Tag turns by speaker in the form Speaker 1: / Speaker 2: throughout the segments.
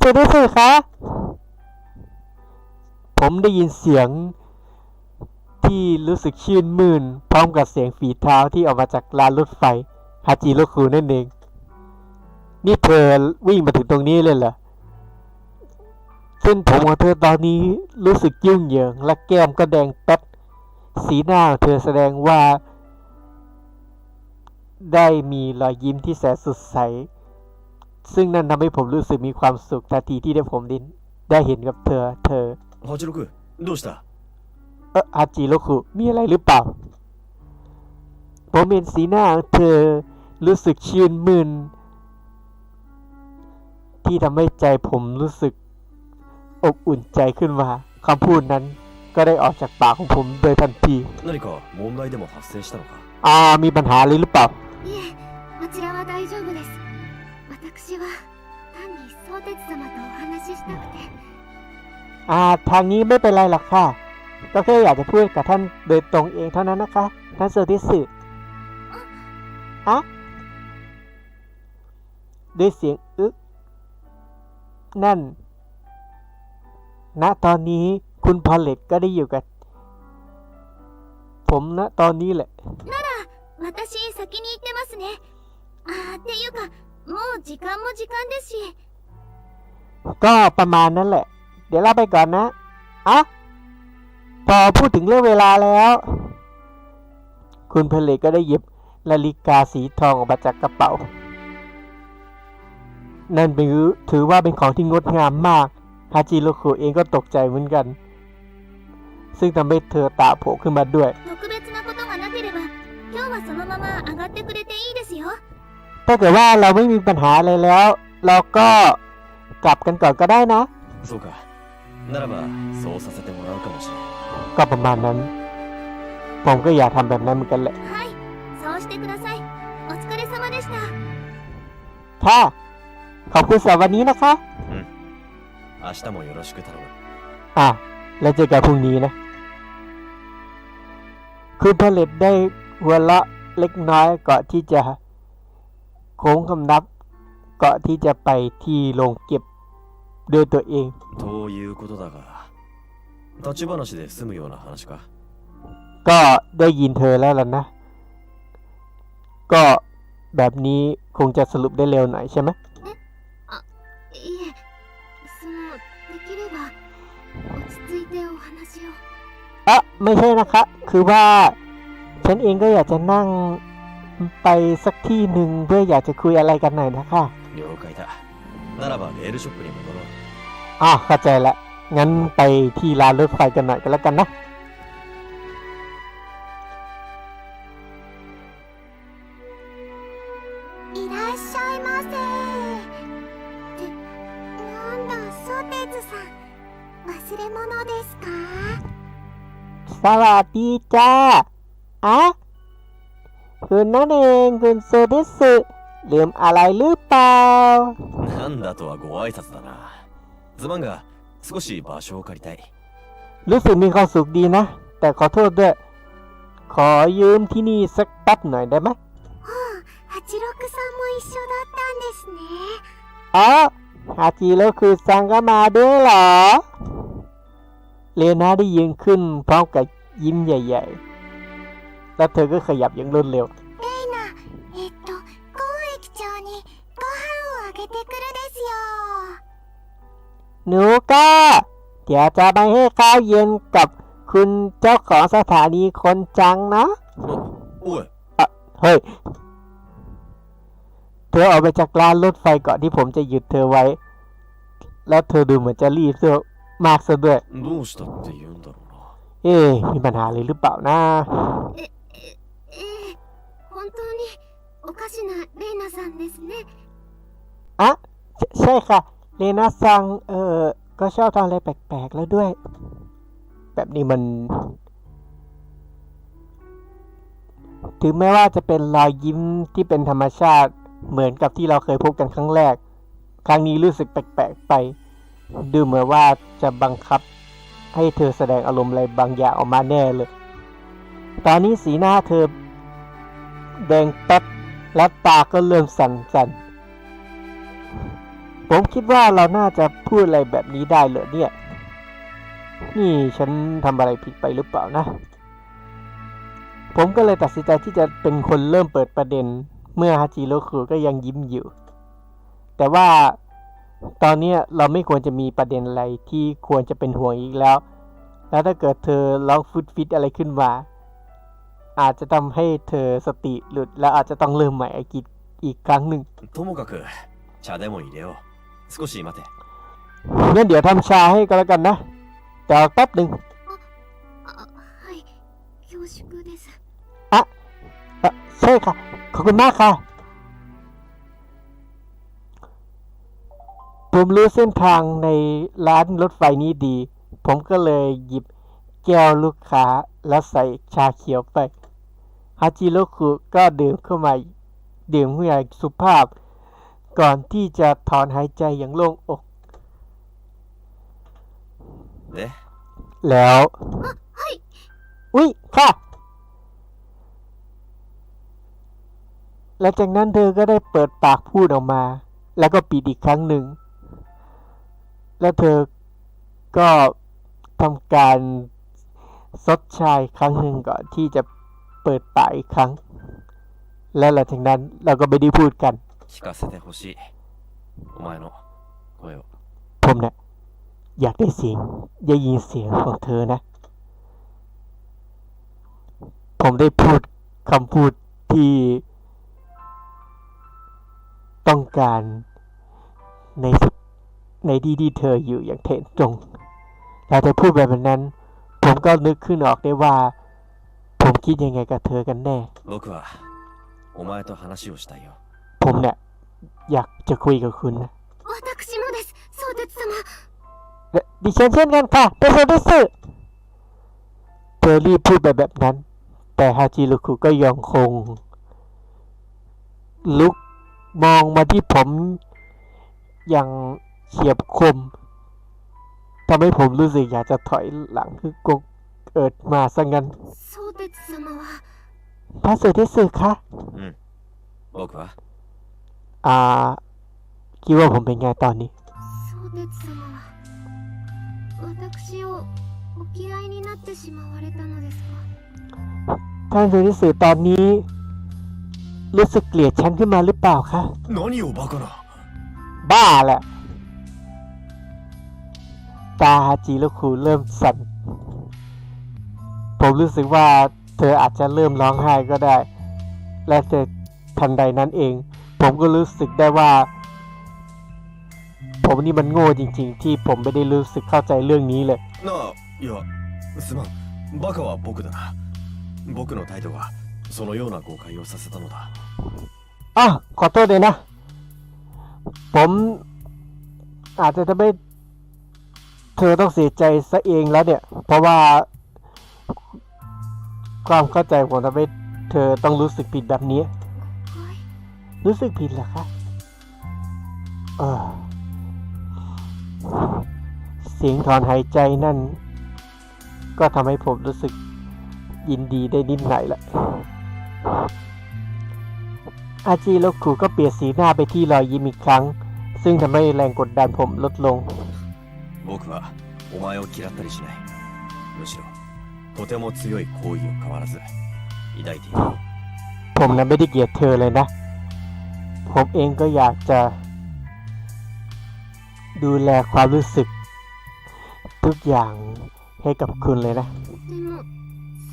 Speaker 1: เซด้วยสิคะผมได้ยินเสียงที่รู้สึกชื่นมื่น พร้อมกับเสียงฝีเท้าที่ออกมาจากลานรถไฟฮาจิโรคุนั่นเอง นี่เธอวิ่งมาถึงตรงนี้เลยเหรอซึ่งผมของเธอตอนนี้รู้สึกยุ่งเหยิง และแก้มก็แดงแป๊ดสีหน้าของเธอแสดงว่า ได้มีรอยยิ้มที่แสนสดใส ซึ่งนั่นทำให้ผมรู้สึกมีความสุขทันทีที่ได้ผมได้ได้เห็นกับเธอ เธอ
Speaker 2: 八六どうした
Speaker 1: เอออาจิโรคุมีอะไรหรือเปล่า ผมเห็นสีหน้าของเธอรู้สึกชื่นมื่น ที่ทำให้ใจผมรู้สึกอบอุ่นใจขึ้นมาคำพูดนั้นก็ได้ออกจากปากของผมโดยทันที
Speaker 2: 何か問題でも発生したのか
Speaker 1: อ่า มีปัญหาอะไรหรือเปล่า
Speaker 3: いえこちらは大丈夫です 私は単に相鉄様とお話ししたくて
Speaker 1: อ่า ทางนี้ไม่เป็นไรหรอกค่ะ ก็แค่อยากจะพูดกับท่านโดยตรงเองเท่านั้นนะคะ ท่านโซทิสึอะด้วยเสียงอึกนั่น ณ ตอนนี้คุณพอลเลตก็ได้อยู่กับ ผมณตอนนี้แหละ
Speaker 3: 私先に行ってますねあーっていうか もう時間も時間ですし
Speaker 1: ก็ประมาณนั้นแหละ เดี๋ยวเราไปก่อนนะอะพอพูดถึงเรื่องเวลาแล้ว คุณเพลก็ได้หยิบนาฬิกาสีทองออกมาจากกระเป๋า นั่นเป็นถือว่าเป็นของที่งดงามมาก ฮาจิโรคุเองก็ตกใจเหมือนกัน ซึ่งทำให้เธอตาโผล่ขึ้นมาด้วย
Speaker 3: 特別なことがなければ今日はそのまま上がってくれていいですよ
Speaker 1: ถ้าเกิดว่าเราไม่มีปัญหาอะไรแล้ว เราก็กลับกันก่อนก็ได้นะ
Speaker 2: そうかならばそうさせてもらうかもしれん
Speaker 1: ก็ประมาณนั้น ผมก็อยากทำแบบนั้นเหมือนกันแหละ
Speaker 3: はいそうしてくださいお疲れ様でした
Speaker 1: ค่ะ ขอบคุณสำหรับวันนี้นะคะ
Speaker 2: 明日もよろしく頼む
Speaker 1: อ่ะ แล้วเจอกันพรุ่งนี้นะ คุณผลิตได้หัวเราะเล็กน้อยก่อนที่จะโ ค้งคำนับก่อนที่จะไปที่โรงเก็บด้วยตัวเอง
Speaker 2: ということだが立ち話で済むような話か
Speaker 1: ก็ได้ยินเธอแล้วล่ะนะ ก็แบบนี้คงจะสรุปได้เร็วหน่อยใช่ไหม
Speaker 3: いえそのできれば落ち着いてお話を
Speaker 1: อ่ะไม่ใช่นะคะ คือว่า ฉันเองก็อยากจะนั่ง ไปสักที่หนึ่งเพื่ออยากจะคุยอะไรกันหน่อยนะคะ
Speaker 2: 了解だならばメールショップに戻ろう
Speaker 1: อ่ะเข้าใจละ งั้นไปที่ร้านรถไฟกันหน่อยกันแล้วกันนะ
Speaker 3: いらっしゃいませってなんだソテツさん忘れ物ですか
Speaker 1: สวัสดีจ้าอะ คุณนั่นเองคุณโซดิสึลืมอะไรหรือเปล่า
Speaker 2: なんだとはご挨拶だなすまんが少し場所を借りたい
Speaker 1: รู้สึกมีความสุขดีนะ แต่ขอโทษด้วย ขอยืมที่นี่สักแป๊บหน่อยได้ไหม
Speaker 3: 八六さんも一緒だったんですね
Speaker 1: อ๋อฮาจิแล้วคือซังก็มาด้วยเหรอ เลนาได้ยืนขึ้นพร้อมกับยิ้มใหญ่ ๆ แล้วเธอก็ขยับอย่างรวดเร็ว
Speaker 3: レイナえっとゴー駅長にご飯をあげてくるですよ
Speaker 1: หนูก็เดี๋ยวจะไปให้ข้าวเย็นกับคุณเจ้าของสถานีคนจังนะ
Speaker 2: おおい
Speaker 1: เฮ้ย เธอออกไปจากร้านรถไฟก่อนที่ผมจะหยุดเธอไว้ แล้วเธอดูเหมือนจะรีบเสียมากซะด้วย
Speaker 2: どうしたって言うんだろうな
Speaker 1: เอ๊ะมีปัญหาอะไรหรือเปล่านะ
Speaker 3: ええ本当に おかしなレイナさんですね
Speaker 1: อะใช่ใช่ค่ะ เลนาซัง เออ ก็ชอบทำอะไรแปลกๆแล้วด้วย แบบนี้มัน ถึงแม้ว่าจะเป็นรอยยิ้มที่เป็นธรรมชาติ เหมือนกับที่เราเคยพบกันครั้งแรก ครั้งนี้รู้สึกแปลกๆไป ดูเหมือนว่าจะบังคับ ให้เธอแสดงอารมณ์อะไรบางอย่างออกมาแน่เลย ตอนนี้สีหน้าเธอ แดงแป๊ด และตาก็เริ่มสั่นๆ ผมคิดว่าเราน่าจะพูดอะไรแบบนี้ได้เหรอเนี่ย นี่ฉันทำอะไรผิดไปหรือเปล่านะ ผมก็เลยตัดสินใจที่จะเป็นคนเริ่มเปิดประเด็น เมื่อฮาจิโรคุก็ยังยิ้มอยู่ แต่ว่าตอนนี้เราไม่ควรจะมีประเด็นอะไรที่ควรจะเป็นห่วงอีกแล้ว แล้วถ้าเกิดเธอร้องฟุตฟิตอะไรขึ้นมา อาจจะทำให้เธอสติหลุด แล้วอาจจะต้องเริ่มใหม่อีกอีกครั้งหนึ่ง
Speaker 2: ともかく茶でも入れよう少し待て
Speaker 1: งั้นเดี๋ยวทำชาให้ก็แล้วกันนะแต่แป๊บหนึ่ง
Speaker 3: あはい恐縮です
Speaker 1: อ่ะใช่ค่ะ ขอบคุณมากค่ะ ผมรู้เส้นทางในร้านรถไฟนี้ดี ผมก็เลยหยิบแก้วลูกค้าแล้วใส่ชาเขียวไป ฮาจิโรคุก็ดื่มเข้ามาดื่มเพื่สุภาพ ก่อนที่จะถอนหายใจอย่างโล่งอก
Speaker 2: เดะ
Speaker 1: แล้ว อุ้ยค่ะ และจากนั้นเธอก็ได้เปิดปากพูดออกมา แล้วก็ปิดอีกครั้งหนึ่ง แล้วเธอก็ทำการซดชายครั้งหนึ่งก่อนที่จะ เปิดปากอีกครั้ง และหลังจากนั้นเราก็ไม่ได้พูดกันผมเนี่ยอยากได้เสียงอยากยินเสียงของเธอนะ ผมได้พูดคำพูดที่ ต้องการในในที่ที่เธออยู่อย่างเทนจงแต่เธอพูดแบบนั้น ผมก็นึกขึ้นออกได้ว่า ผมคิดยังไงกับเธอกันแน่
Speaker 2: 僕はお前と話をしたいよ
Speaker 1: ผมเนี่ยอยากจะคุยกับคุณนะ
Speaker 3: 私もです相鉄様
Speaker 1: และดิฉันเช่นกันค่ะเป็นคนที่สื่อเธอรีบพูดไปแบบนั้น แต่ฮาจิรุคุก็ยังคง ลุกมองมาที่ผมอย่างเฉียบคมทำให้ผมรู้สึกอยากจะถอยหลังคือกง เกิดมาซะงั้น
Speaker 3: 相鉄様は
Speaker 1: พระสุที่สื่อคะ
Speaker 2: 僕は
Speaker 1: อ่า คิดว่าผมเป็นไงตอนนี้
Speaker 3: 相鉄様は私をお嫌いになってしまわれたのですか
Speaker 1: ท่านสุที่สื่อตอนนี้ รู้สึกเกลียดฉันขึ้นมาหรือเปล่าคะ
Speaker 2: 何をバカな
Speaker 1: บ้าแหละ ตาฮาจิโรคุเริ่มสั่น ผมรู้สึกว่าเธออาจจะเริ่มร้องไห้ก็ได้ และแต่ทันใดนั้นเอง ผมก็รู้สึกได้ว่า ผมนี่มันโง่จริง ๆ ที่ผมไม่ได้รู้สึกเข้าใจเรื่องนี้เลย
Speaker 2: なあいやすまんバカは僕だな僕の態度がそのような誤解をさせたのだ
Speaker 1: อ่ะขอโทษเลยนะ ผมอาจจะทำให้เธอต้องเสียใจซะเองแล้วเนี่ย เพราะว่า ความเข้าใจผมทำให้เธอต้องรู้สึกผิดแบบนี้
Speaker 3: はい
Speaker 1: รู้สึกผิดเหรอคะ เออ เสียงถอนหายใจนั่น ก็ทำให้ผมรู้สึกยินดีได้นิดหน่อยละ อาจิโรคุก็เปลี่ยนสีหน้าไปที่รอยยิ้มอีกครั้ง ซึ่งทำให้แรงกดดันผมลดลง
Speaker 2: 僕はお前を嫌ったりしないむしろ とても強い好意を変わらず抱いている
Speaker 1: ผมนะไม่ได้เกลียดเธอเลยนะ ผมเองก็อยากจะ ดูแลความรู้สึก ทุกอย่างให้กับคุณเลยนะ
Speaker 3: とても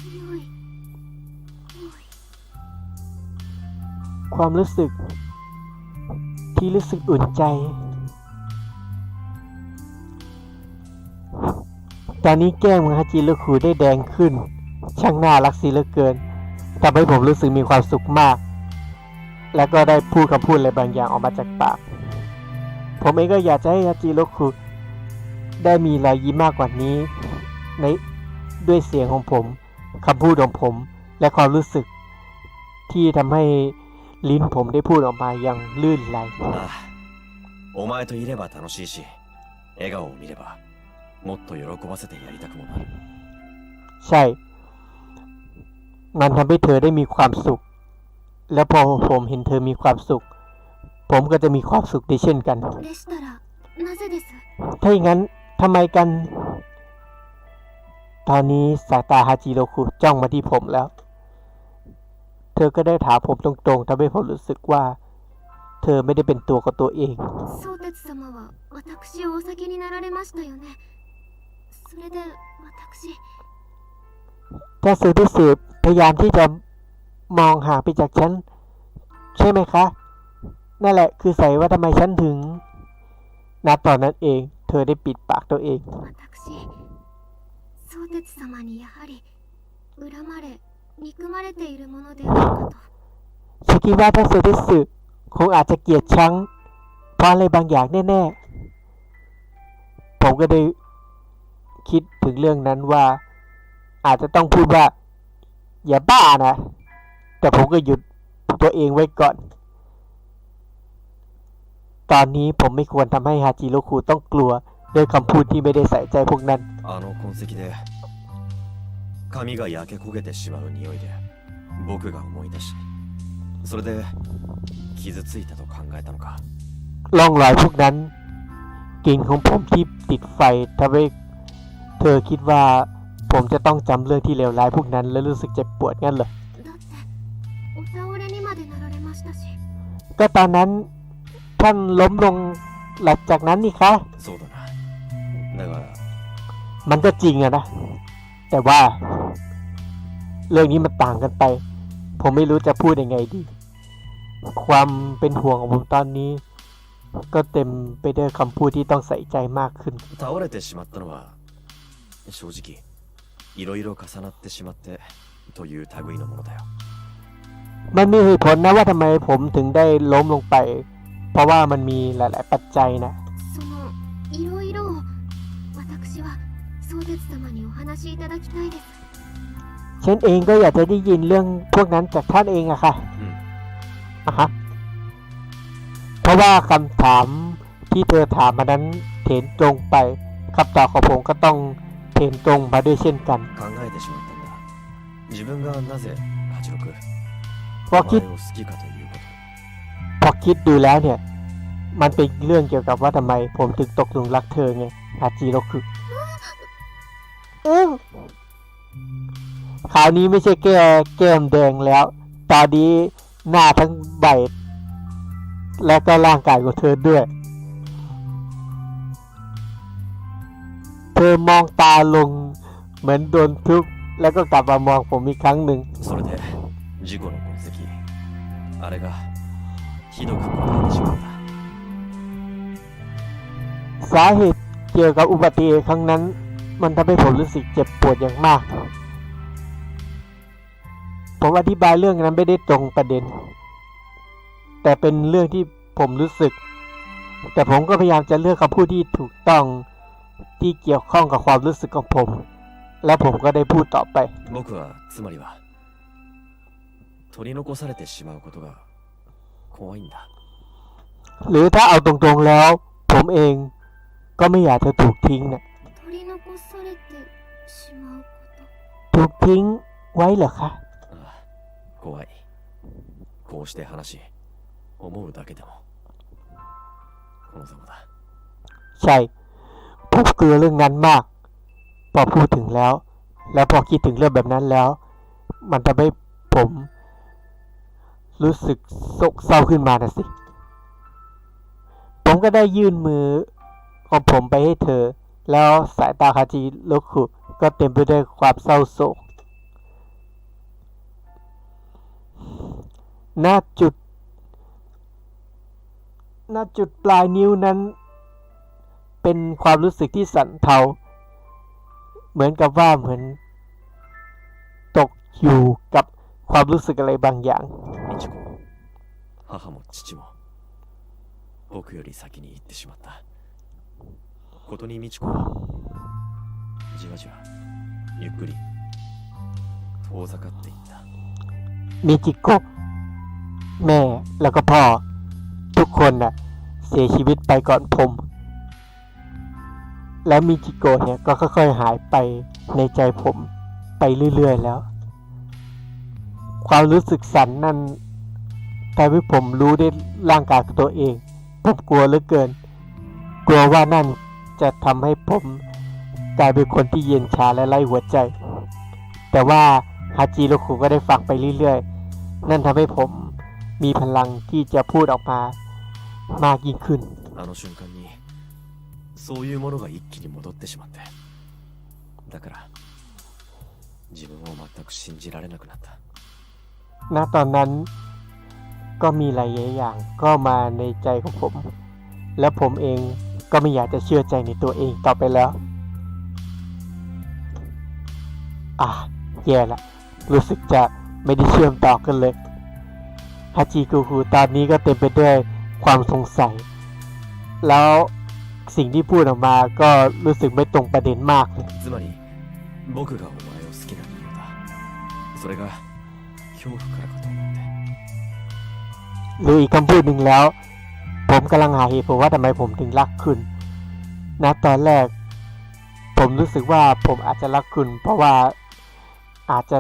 Speaker 3: 強い好意
Speaker 1: ความรู้สึก ที่รู้สึกอุ่นใจ ตอนนี้แก้มของฮาจิโรคุได้แดงขึ้น ช่างน่ารักเสียเหลือเกินทำให้ผมรู้สึกมีความสุขมาก และก็ได้พูดคำพูดอะไรบางอย่างออกมาจากปาก ผมเองก็อยากจะให้ฮาจิโรคุได้มีรอยยิ้มมากกว่านี้ ในด้วยเสียงของผมคำพูดของผม และความรู้สึก ที่ทำให้ลิ้นผมได้พูดออกมาอย่างลื่นไหล
Speaker 2: ああお前といれば楽しいし笑顔を見れば もっと喜ばせてやりたくもなる
Speaker 1: ใช่ มันทำให้เธอได้มีความสุข และพอผมเห็นเธอมีความสุข ผ ผมก็จะมีความสุขได้เช่นกัน
Speaker 3: でしたらなぜです
Speaker 1: ถ้าอย่างนั้นทำไมกัน ตอนนี้สายตาฮาจิโรคุจ้องมาที่ผมแล้ว เธอก็ได้ถามผมตรงๆทำให้ผมรู้สึกว่า เธอไม่ได้เป็นตัวของตัวเอง
Speaker 3: 宗哲様は私をお酒になられましたよね それで私
Speaker 1: ถ้าสืบที่สืบพยายามที่จะมองห่างไปจากฉัน ใช่ไหมคะ นั่นแหละคือใส่ว่าทำไมฉันถึงณตอนนั้นเอง เธอได้ปิดปากตัวเอง
Speaker 3: 私宗哲様にやはり恨まれ憎まれているものであるかと
Speaker 1: ฉันคิดว่าถ้าสืบที่สืบคงอาจจะเกลียดชังเพราะอะไรบางอย่างแน่ๆ ผมก็ได้ คิดถึงเรื่องนั้นว่า อาจจะต้องพูดว่า อย่าบ้านะ แต่ผมก็หยุดตัวเองไว้ก่อน ตอนนี้ผมไม่ควรทำให้ฮาจิโรคุต้องกลัวด้วยคำพูดที่ไม่ได้ใส่ใจพวกนั้น
Speaker 2: あの痕跡で髪が焼け焦げてしまう匂いで僕が思い出しそれで傷ついたと考えたのか
Speaker 1: ร่องรอยพวกนั้นกลิ่นของผมที่ติดไฟทำให้ เธอคิดว่า ผมจะต้องจำเรื่องที่เลวร้ายพวกนั้น และรู้สึกเจ็บปวดงั้นเหรอ
Speaker 3: だってお倒れにまでなられましたし
Speaker 1: ก็ตอนนั้นท่านล้มลงหลังจากนั้นนี่คะ
Speaker 2: そうだなだから
Speaker 1: มันก็จริงอะนะ แต่ว่า เรื่องนี้มันต่างกันไป ผมไม่รู้จะพูดยังไงดี ความเป็นห่วงของผมตอนนี้ ก็เต็มไปด้วยคำพูดที่ต้องใส่ใจมากขึ้น
Speaker 2: 倒れてしまったのは 正直いろいろ重なってしまってという類のものだよ
Speaker 1: มันมีเหตุผลนะว่าทำไมผมถึงได้ล้มลงไป เพราะว่ามันมีหลาย ๆ ปัจจัยนะ
Speaker 3: そのいろいろを私は宗哲様にお話しいただきたいです
Speaker 1: ฉันเองก็อยากจะได้ยินเรื่องพวกนั้นจากท่านเองอะค่ะ
Speaker 2: うん
Speaker 1: อะฮะ เพราะว่าคำถามที่เธอถามมานั้นเถนตรงไปคำตอบของผมก็ต้อง เถนตรงมาด้วยเช่นกัน
Speaker 2: 考えてしまったんだ自分がなぜ八六
Speaker 1: เพราะ
Speaker 2: お
Speaker 1: คิด
Speaker 2: 前を好きかということ
Speaker 1: พอคิดดูแล้วเนี่ย มันเป็นเรื่องเกี่ยวกับว่าทำไม ผมถึงตกหลุมรักเธอไงฮาจิโรคุอือคราวนี้ไม่ใช่แก้แก้มแดงแล้ว ตอนนี้หน้าทั้งใบ และก็ร่างกายของเธอด้วย อมองตาลงเหมือนโดนทุบแล้วก็กลับมามองผมอีกครั้งหนึ่ง
Speaker 2: それで事故の痕跡あれがひどく壊れてしまった
Speaker 1: สาเหตุเกี่ยวกับอุบัติเหตุครั้งนั้น มันทำให้ผมรู้สึกเจ็บปวดอย่างมาก ผมอธิบายเรื่องนั้นไม่ได้ตรงประเด็น แต่เป็นเรื่องที่ผมรู้สึก แต่ผมก็พยายามจะเลือกคำพูดที่ถูกต้อง ที่เกี่ยวข้องกับความรู้สึกของผม และผมก็ได้พูดต่อไป
Speaker 2: 僕はつまりは取り残されてしまうことが怖いんだ
Speaker 1: หรือถ้าเอาตรงๆแล้ว ผมเองก็ไม่อยากจะถูกทิ้งนะ
Speaker 3: 取り残されてしまうこ
Speaker 1: ถูกทิ้งไว้เหรอคะ
Speaker 2: ああ怖いこうして話し思うだけでもこのざまだ
Speaker 1: ใช่ ผมกลัวเรื่องนั้นมาก พอพูดถึงแล้ว แล้วพอคิดถึงเรื่องแบบนั้นแล้ว มันทำให้ผม รู้สึกโศกเศร้าขึ้นมานะสิ ผมก็ได้ยื่นมือของผมไปให้เธอ แล้วสายตาคาจิโรคุก็เต็มไปด้วยความเศร้าโศกณจุดณจุดปลายนิ้วนั้น เป็นความรู้สึกที่สั่นเทา เหมือนกับว่าเหมือน ตกอยู่กับความรู้สึกอะไรบางอย่าง
Speaker 2: 美智子も母も父も僕より先に行ってしまったことに美智子はじわじわゆっくり遠ざかっていった
Speaker 1: มิจิโกะแม่แล้วก็พ่อ ทุกคนน่ะ เสียชีวิตไปก่อนผม แล้วมิจิโกะเนี่ยก็ค่อยๆหายไปในใจผมไปเรื่อยๆแล้ว ความรู้สึกสั่นนั่น แต่ที่ผมรู้ได้ร่างกายของตัวเอง ผมกลัวเหลือเกิน กลัวว่านั่นจะทำให้ผมกลายเป็นคนที่เย็นชาและไร้หัวใจ แต่ว่าฮาจิโรคุก็ได้ฟังไปเรื่อยๆ นั่นทำให้ผมมีพลังที่จะพูดออกมามากยิ่งขึ้น
Speaker 2: あの瞬間に そういうものが一気に戻ってしまってだから自分を全く信じられなくなった
Speaker 1: ณตอนนั้นก็มีหลายอย่างก็มาในใจของผม และผมเองก็ไม่อยากจะเชื่อใจในตัวเองต่อไปแล้ว อ่ะแย่ละ รู้สึกจะไม่ได้เชื่อมต่อกันเลยฮาจิกุคุตอนนี้ก็เต็มไปด้วยความสงสัย แล้ว สิ่งที่พูดออกมาก็รู้สึกไม่ตรงประเด็นมากเลย
Speaker 2: つまり僕がお前を好きな理由だそれが恐怖からかと思って
Speaker 1: หรืออีกคำพูดหนึ่งแล้ว ผมกำลังหาเหตุผลว่าทำไมผมถึงรักคุณนะตอนแรก ผมรู้สึกว่าผมอาจจะรักคุณ เพราะว่าอาจจะ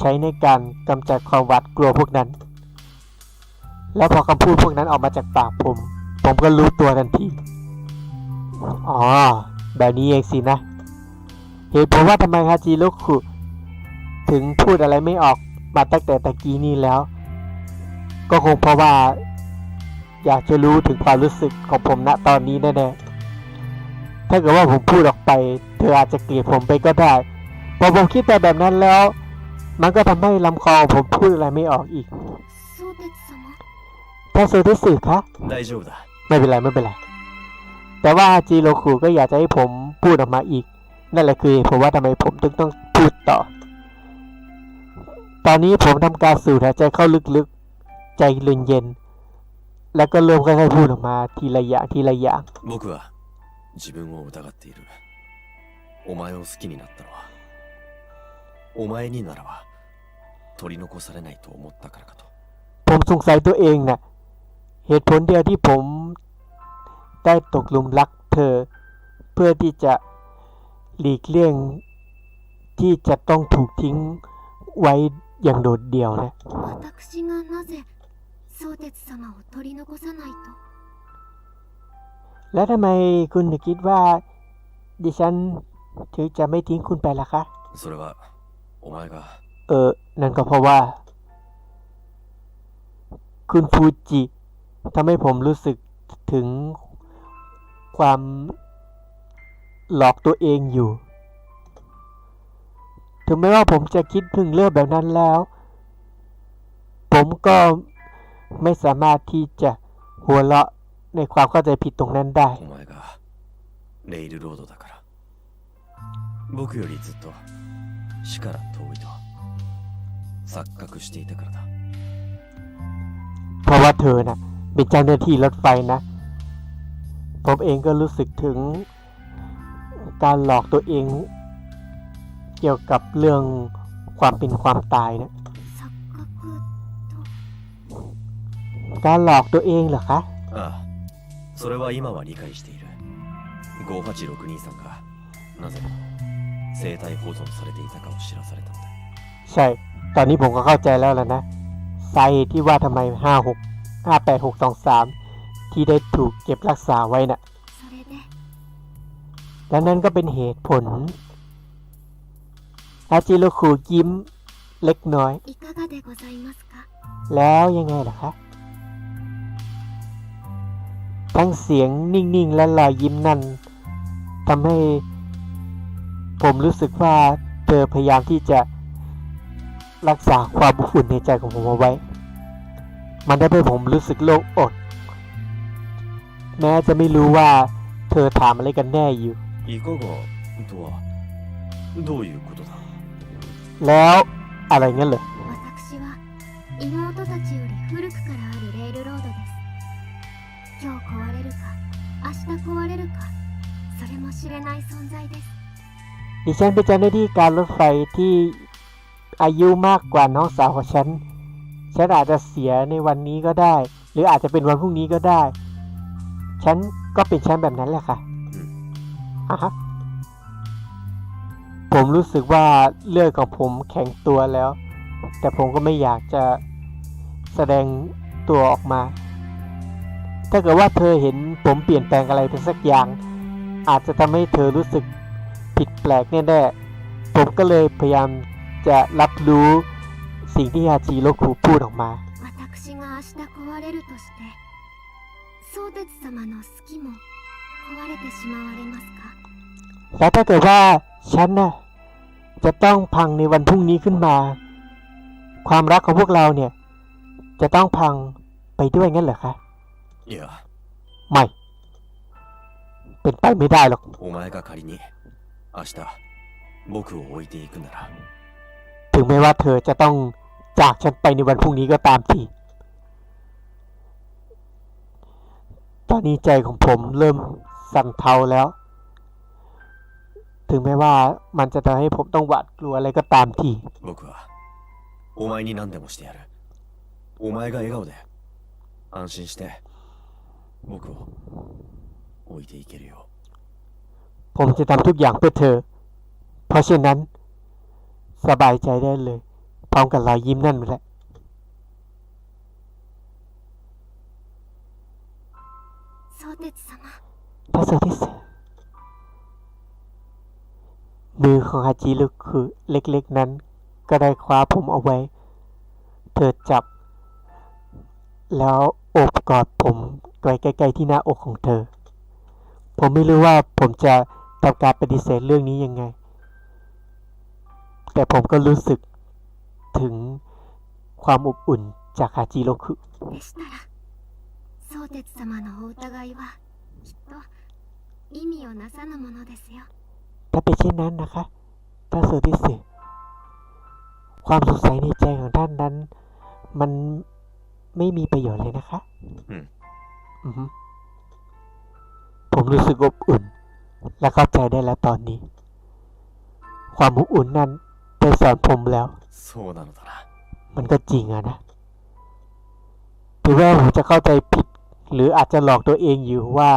Speaker 1: ใช้ในการกำจัดความหวาดกลัวพวกนั้น แล้วพอคำพูดพวกนั้นออกมาจากปากผม ผมก็รู้ตัวทันที อ๋อ แบบนี้เองสินะเหตุผลว่าทำไมฮาจิโรคุถึงพูดอะไรไม่ออกมาตั้งแต่ตะกี้นี้แล้ว ก็คงเพราะว่า อยากจะรู้ถึงความรู้สึกของผมณตอนนี้แน่ๆถ้าเกิดว่าผมพูดออกไป เธออาจจะเกลียดผมไปก็ได้พอผมคิดแต่แบบนั้นแล้ว มันก็ทำให้ลำคอผมพูดอะไรไม่ออกอีกท่าโซเทสึคะไม่เป็นไรไม่เป็นไร แต่ว่าจีโรคุก็อยากจะให้ผมพูดออกมาอีก นั่นแหละคือเหตุผมว่าทำไมผมถึงต้องพูดต่อ ตอนนี้ผมทำการสูดหายใจเข้าลึกๆ ใจเย็นๆ แล้วก็เริ่มค่อยๆพูดออกมาทีละอย่างทีละอย่าง
Speaker 2: 僕は自分を疑っているお前を好きになったのはお前にならば取り残されないと思ったからかと
Speaker 1: ผมสงสัยตัวเองนะ่ะ เหตุผลเดียวที่ผม ได้ตกหลุมรักเธอ เพื่อที่จะหลีกเลี่ยงที่จะต้องถูกทิ้งไว้อย่างโดดเดี่ยวนะแล้วทำไมคุณถึงคิดว่า ดิฉันถึงจะไม่ทิ้งคุณไปล่ะคะเออ นั่นก็เพราะว่า คุณฟูจิทำให้ผมรู้สึกถึง ความหลอกตัวเองอยู่ ถึงแม้ว่าผมจะคิดถึงเรื่องแบบนั้นแล้ว ผมก็ไม่สามารถที่จะหัวเราะในความเข้าใจผิดตรงนั้นได้
Speaker 2: お前がレイルロードだから僕よりずっと死から遠いと錯覚していたからだ
Speaker 1: เพราะว่าเธอนะ่ะ เป็นเจ้าหน้าที่รถไฟนะ ผมเองก็รู้สึกถึงการหลอกตัวเอง เกี่ยวกับเรื่องความเป็นความตายนะ
Speaker 3: 錯覚
Speaker 1: การหลอกตัวเองเหรอคะ
Speaker 2: ああそれは今は理解している5862さんがなぜ生体保存されていたかを知らされたんだ
Speaker 1: ใช่ ตอนนี้ผมก็เข้าใจแล้วล่ะนะ สาเหตุที่ว่าทำไม 5 6 5 8 6 2 3 ที่ได้ถูกเก็บรักษาไว้นะ่ะและนั่นก็เป็นเหตุผลอาจิโรคุยิ้มเล็กน้อย แล้วยังไงล่ะคะ ทั้งเสียงนิ่ง ๆ และรอยยิ้มนั้นทำให้ ผมรู้สึกว่าเธอพยายามที่จะรักษาความบุ่นในใจของผมเอาไว้ มันได้ให้ผมรู้สึกโล่งอก แม้จะไม่รู้ว่าเธอถามอะไรกันแน่อยู่
Speaker 2: 以後がとはどういうことだ
Speaker 1: แล้วอะไรงั้นเหรอดิฉันเป็นเจ้าหน้าที่การรถไฟที่อายุมากกว่าน้องสาวของฉัน ฉันอาจจะเสียในวันนี้ก็ได้ หรืออาจจะเป็นวันพรุ่งนี้ก็ได้ ฉันก็เป็นฉันแบบนั้นแหละค่ะ
Speaker 2: อืม
Speaker 1: อะฮะผมรู้สึกว่าเลือดของผมแข็งตัวแล้ว แต่ผมก็ไม่อยากจะแสดงตัวออกมา ถ้าเกิดว่าเธอเห็นผมเปลี่ยนแปลงอะไรเป็นสักอย่าง อาจจะทำให้เธอรู้สึกผิดแปลกแน่ๆผมก็เลยพยายามจะรับรู้สิ่งที่ฮาจิโรคุพูดออกมา
Speaker 3: 相鉄様の好きも壊れてしまわれますか
Speaker 1: แล้วถ้าเกิดว่าฉันน่ะจะต้องพังในวันพรุ่งนี้ขึ้นมา ความรักของพวกเราเนี่ย จะต้องพังไปด้วยงั้นเหรอคะ
Speaker 2: いや
Speaker 1: ไม่ เป็นไปไม่ได้หรอก
Speaker 2: お前が仮に明日僕を置いていくなら
Speaker 1: ถึงแม้ว่าเธอจะต้องจากฉันไปในวันพรุ่งนี้ก็ตามที ตอนนี้ใจของผมเริ่มสั่นเทาแล้ว ถึงแม้ว่ามันจะทำให้ผมต้องหวาดกลัวอะไรก็ตามที
Speaker 2: 僕はお前に何でもしてやるお前が笑顔で安心して僕を置いていけるよ
Speaker 1: ผมจะทำทุกอย่างเพื่อเธอ เพราะฉะนั้น สบายใจได้เลย พร้อมกับรอยยิ้มนั่นแหละ
Speaker 3: 相鉄様
Speaker 1: พระสุที่สมือของฮาจิลุคือเล็กๆนั้น ก็ได้คว้าผมเอาไว้ เธอจับ แล้วโอบกอดผมไว้ใกล้ๆที่หน้าอกของเธอ ผมไม่รู้ว่าผมจะทำการปฏิเสธเรื่องนี้ยังไง แต่ผมก็รู้สึกถึงความอบอุ่นจากฮาจิโรคุ
Speaker 3: でしたら相鉄様のお疑いはきっと意味をなさぬものですよ
Speaker 1: ถ้าเป็นเช่นนั้นนะคะท่านสุที่สิความสงสัยในใจของท่านนั้น มันไม่มีประโยชน์เลยนะคะ
Speaker 2: อืม
Speaker 1: อือฮึผมรู้สึกอบอุ่น และเข้าใจได้แล้วตอนนี้ ความอบอุ่นนั้นได้สอนผมแล้ว
Speaker 2: そうなのだな
Speaker 1: มันก็จริงอะนะถึงแม้ผมจะเข้าใจผิด หรืออาจจะหลอกตัวเองอยู่ว่า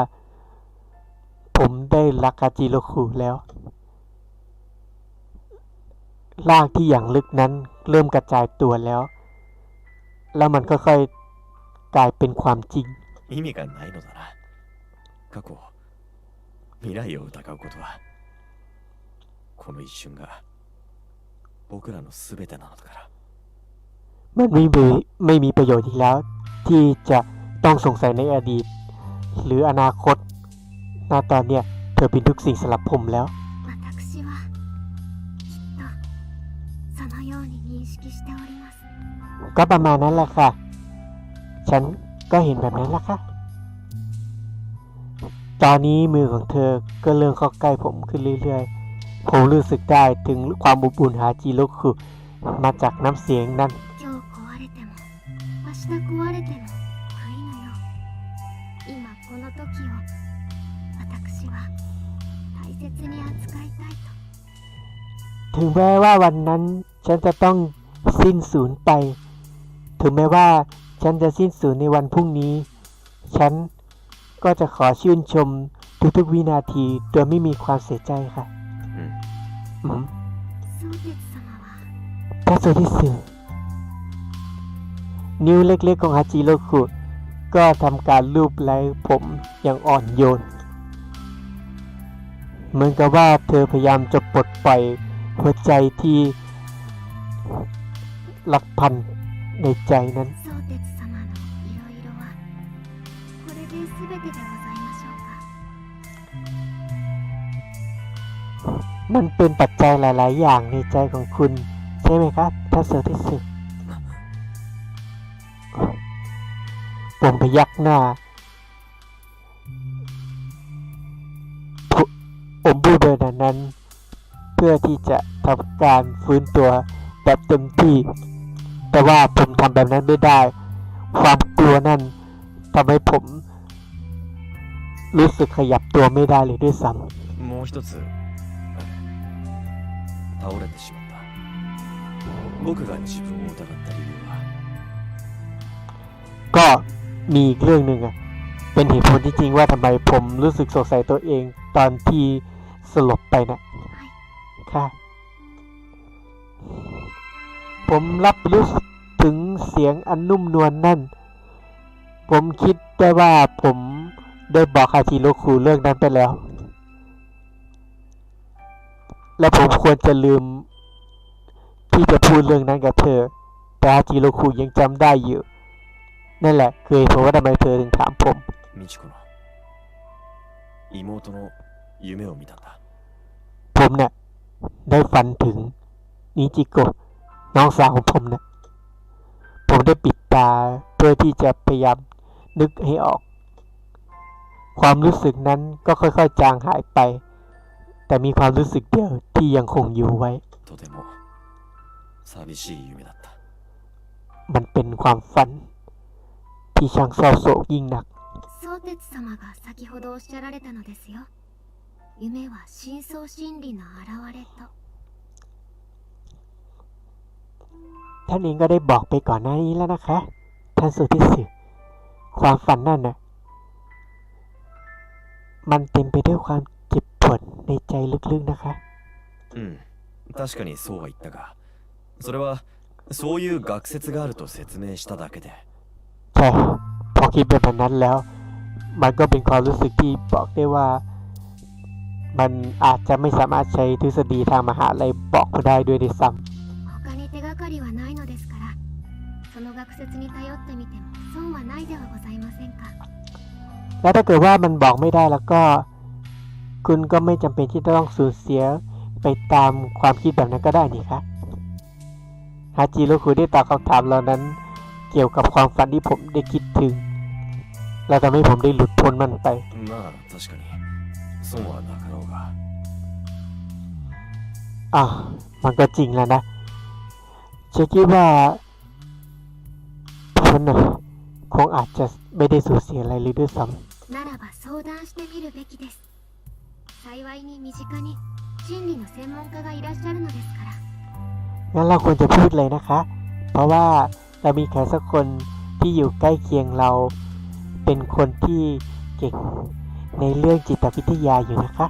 Speaker 1: ผมได้รักคาจิโรคุแล้วร่างที่อย่างลึกนั้นเริ่มกระจายตัวแล้ว แล้วมันก็ค่อยกลายเป็นความจริง
Speaker 2: 意味がないのだな過去未来を疑うことはこの一瞬が僕らの全てなのだから
Speaker 1: มันไม่มีไม่มีประโยชน์อีกแล้ว ที่จะ ต้องสงสัยในอดีต หรืออนาคตหนาตอนเนี่ยเธอเป็นทุกสิ่งสลับผมแล้ว ก็ประมาณนั้นแหละค่ะ ฉันก็เห็นแบบนั้นแหละค่ะ ตอนนี้มือของเธอก็เริ่มเข้าใกล้ผมขึ้นเรื่อยๆ ผมรู้สึกได้ถึงความบุบุนหาจิโรคุมาจากน้ำเสียงนั่น
Speaker 3: の時を私は大切に扱いたいと
Speaker 1: ถึงแม้ว่าวันนั้นฉันจะต้องสิ้นสูญไป ถึงแม้ว่าฉันจะสิ้นสูญในวันพรุ่งนี้ ฉันก็จะขอชื่นชมทุกๆวินาทีโดยไม่มีความเสียใจค่ะ
Speaker 2: うん
Speaker 1: อืม
Speaker 3: 相鉄様は
Speaker 1: พระสุที่สื่อนิ้วเล็กๆของฮาจิโรคุ ก็ทำการรูปไล้ผมอย่างอ่อนโยน เหมือนกับว่าเธอพยายามจะปลดปล่อยหัวใจที่หลักพันในใจนั้น มันเป็นปัจจัยหลาย ๆ อย่างในใจของคุณ ใช่ไหมครับทัศเทสุ ผมพยักหน้าผมผมพูดเดินนั้น เพื่อที่จะทำการฟื้นตัวแบบเต็มที่ แต่ว่าผมทำแบบนั้นไม่ได้ ความกลัวนั่นทำให้ผม รู้สึกขยับตัวไม่ได้เลยด้วยซ้ำ
Speaker 2: もう一つ倒れてしまった僕が自分を疑った理由は
Speaker 1: ก็ มีอีกเรื่องหนึ่งอะเป็นเหตุผลที่จริงว่าทำไมผมรู้สึกสงสัยตัวเองตอนที่สลบไปนะ
Speaker 3: はい
Speaker 1: ค่ะ ผมรับรู้ถึงเสียงอันนุ่มนวลนั่น ผมคิดได้ว่าผมได้บอกฮาจิโรคุเรื่องนั้นไปแล้ว และผมควรจะลืมที่จะพูดเรื่องนั้นกับเธอ แต่ฮาจิโรคุยังจำได้อยู่ นั่นแหละคือเหตุผลว่าทำไมเธอถึงถามผม
Speaker 2: 美智子の妹の夢を見たんだ
Speaker 1: ผมเนี่ยได้ฝันถึงนิจิโกะน้องสาวของผมเนี่ยผมได้ปิดตาเพื่อที่จะพยายามนึกให้ออก ความรู้สึกนั้นก็ค่อยๆจางหายไป แต่มีความรู้สึกเดียวที่ยังคงอยู่ไว้
Speaker 2: とても寂しい夢だった
Speaker 1: มันเป็นความฝัน ที่ช่างเศร้าโศกยิ่งหนัก
Speaker 3: 相鉄様が先ほどおっしゃられたのですよ夢は深層心理の表れと
Speaker 1: ท่านเองก็ได้บอกไปก่อนหน้านี้แล้วนะคะ ท่านสุทิสึความฝันนั่นน่ะ มันเต็มไปด้วยความเจ็บปวดในใจลึกๆนะคะ
Speaker 2: うん確かにそうは言ったがそれはそういう学説があると説明しただけで
Speaker 1: อพอคิดไปแบบนั้นแล้ว มันก็เป็นความรู้สึกที่บอกได้ว่า มันอาจจะไม่สามารถใช้ทฤษฎีทางมหาลัยบอกเขได้ด้วยด้ซัำแล้วถ้าเกิดว่ามันบอกไม่ได้แล้วก็ คุณก็ไม่จำเป็นที่จะต้องสูญเสียไปตามความคิดแบบนั้นก็ได้นี่ครับฮาจิโรคุได้ตอบคำถามเหล่านั้น เกี่ยวกับความฝันที่ผมได้คิดถึง และทำให้ผมได้หลุดพ้นมันไป
Speaker 2: まあ確かに損はなかろうが
Speaker 1: อ่ะมันก็จริงแล้วนะฉันคิดว่าฉันน่ะคงอาจจะไม่ได้สูญเสียอะไรเลยด้วยซ้
Speaker 3: ならば相談してみるべきです幸いに身近に心理の専門家がいらっしゃるのですから ำ
Speaker 1: งั้นเราควรจะพูดเลยนะคะ เพราะว่า เรามีใครสักคนที่อยู่ใกล้เคียงเรา เป็นคนที่เก่งในเรื่องจิตวิทยาอยู่นะคะ